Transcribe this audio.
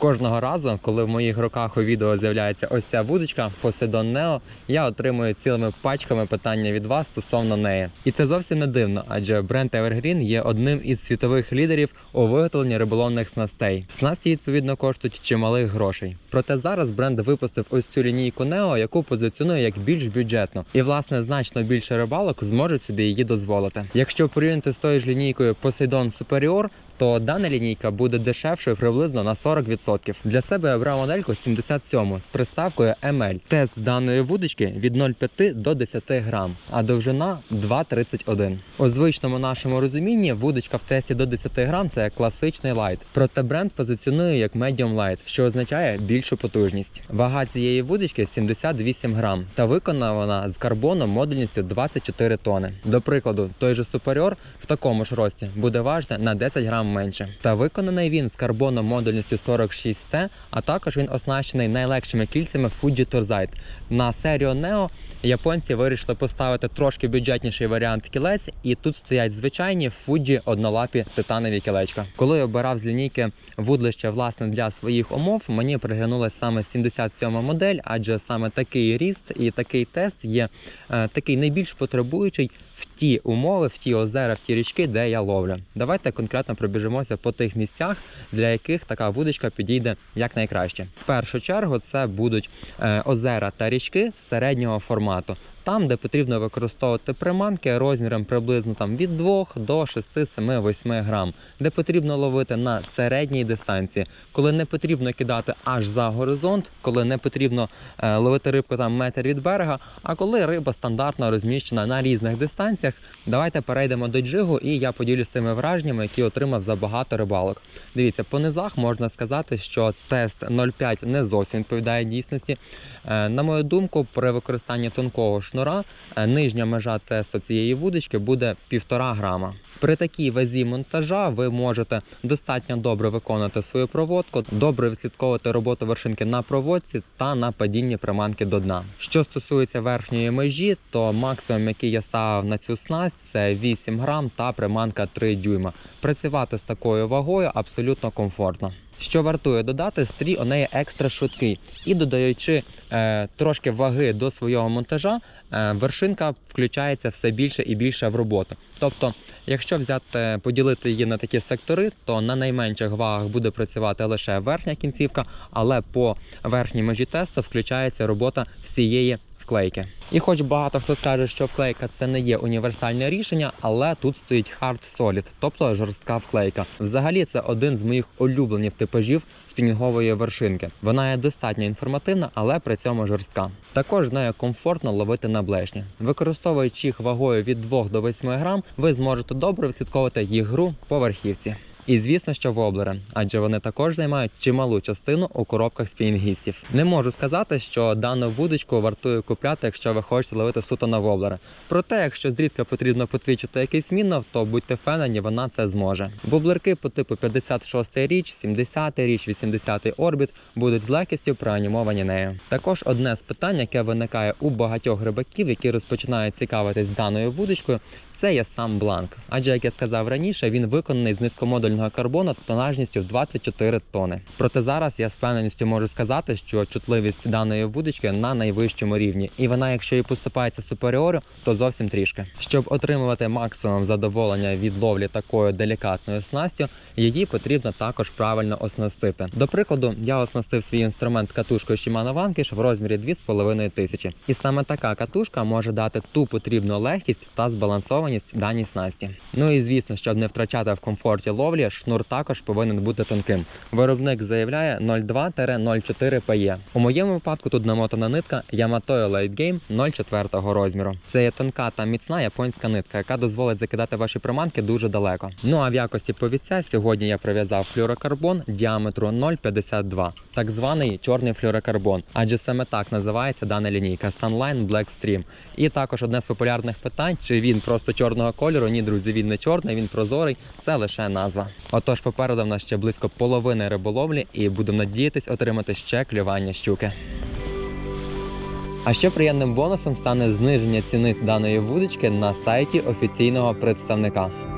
Кожного разу, коли в моїх руках у відео з'являється ось ця вудочка Poseidon Neo, я отримую цілими пачками питання від вас стосовно неї. І це зовсім не дивно, адже бренд Evergreen є одним із світових лідерів у виготовленні риболовних снастей. Снасті відповідно коштують чималих грошей. Проте зараз бренд випустив ось цю лінійку Neo, яку позиціонує як більш бюджетну. І власне значно більше рибалок зможуть собі її дозволити. Якщо порівняти з тою ж лінійкою Poseidon Superior, то дана лінійка буде дешевшою приблизно на 40%. Для себе я обрав модельку 77 з приставкою ML. Тест даної вудочки від 0,5 до 10 грам, а довжина 2,31. У звичному нашому розумінні вудочка в тесті до 10 грам це класичний лайт. Проте бренд позиціонує як medium light, що означає більшу потужність. Вага цієї вудочки 78 грам, та виконана вона з карбоном модульністю 24 тони. До прикладу, той же Superior такому ж рості буде важити на 10 грам менше. Та виконаний він з карбоном модульністю 46T, а також він оснащений найлегшими кільцями Fuji Torzite. На серію Neo японці вирішили поставити трошки бюджетніший варіант кілець, і тут стоять звичайні Fuji однолапі титанові кілечка. Коли я обирав з лінійки вудлище власне для своїх умов, мені приглянулася саме 77 модель, адже саме такий ріст і такий тест є е, такий найбільш потребуючий в ті умови, в ті озера, в ті річки, де я ловлю. Давайте конкретно пробіжимося по тих місцях, для яких така вудочка підійде якнайкраще. В першу чергу це будуть е, озера та річки середнього формату. Там, де потрібно використовувати приманки розміром приблизно там від 2 до 6, 7, 8 грам, де потрібно ловити на середній дистанції, коли не потрібно кидати аж за горизонт, коли не потрібно е, ловити рибку там метр від берега, а коли риба стандартно розміщена на різних дистанціях. Давайте перейдемо до джигу, і я поділюсь тими враженнями, які отримав за багато рибалок. Дивіться, по низах можна сказати, що тест 0,5 не зовсім відповідає дійсності. Е, На мою думку, при використанні тонкого шнура е, нижня межа тесту цієї вудочки буде 1,5 грама. При такій вазі монтажа ви можете достатньо добре виконати свою проводку, добре відслідковувати роботу вершинки на проводці та на падінні приманки до дна. Що стосується верхньої межі, то максимум, який я ставив на цю снасть, це 8 грам та приманка 3 дюйма. Працювати з такою вагою абсолютно комфортно. Що вартує додати, стрій у неї екстра швидкий. І додаючи е, трошки ваги до свого монтажа, е, вершинка включається все більше і більше в роботу. Тобто, якщо взяти поділити її на такі сектори, то на найменших вагах буде працювати лише верхня кінцівка, але по верхній межі тесту включається робота всієї вклейки. І хоч багато хто скаже, що вклейка це не є універсальне рішення, але тут стоїть hard solid, тобто жорстка вклейка. Взагалі, це один з моїх улюблених типажів спінінгової вершинки. Вона є достатньо інформативна, але при цьому жорстка. Також нею комфортно ловити на блешні. Використовуючи їх вагою від 2 до 8 грам, ви зможете добре відслідковувати їх гру по верхівці. І звісно, що воблери, адже вони також займають чималу частину у коробках спінінгістів. Не можу сказати, що дану вудочку вартує купляти, якщо ви хочете ловити суто на воблери. Проте, якщо зрідка потрібно потвічити якийсь мінов, то будьте впевнені, вона це зможе. Воблерки по типу 56 річ, 70 річ, 80 орбіт будуть з легкістю проанімовані нею. Також одне з питань, яке виникає у багатьох рибаків, які розпочинають цікавитись даною вудочкою, це є сам бланк. Адже, як я сказав раніше, він виконаний з низькомодульного карбону тонажністю 24 тони. Проте зараз я з впевненістю можу сказати, що чутливість даної вудочки на найвищому рівні, і вона, якщо і поступається суперіору, то зовсім трішки. Щоб отримувати максимум задоволення від ловлі такою делікатною снастю, її потрібно також правильно оснастити. До прикладу, я оснастив свій інструмент катушкою Shimano Vanquish в розмірі 2,5 тисячі. І саме така катушка може дати ту потрібну легкість та збалансованість даній снасті. Ну і звісно, щоб не втрачати в комфорті ловлі, шнур також повинен бути тонким. Виробник заявляє 0,2-0,4 PE. У моєму випадку тут намотана нитка Yamato Light Game 0,4 розміру. Це є тонка та міцна японська нитка, яка дозволить закидати ваші приманки дуже далеко. Ну а в якості повідця сьогодні я прив'язав флюрокарбон діаметру 0,52, так званий чорний флюрокарбон, адже саме так називається дана лінійка Sunline Black Stream. І також одне з популярних питань, чи він просто чорного кольору. Ні, друзі, він не чорний, він прозорий. Це лише назва. Отож, попереду в нас ще близько половини риболовлі, і будемо надіятись отримати ще клювання щуки. А ще приємним бонусом стане зниження ціни даної вудочки на сайті офіційного представника.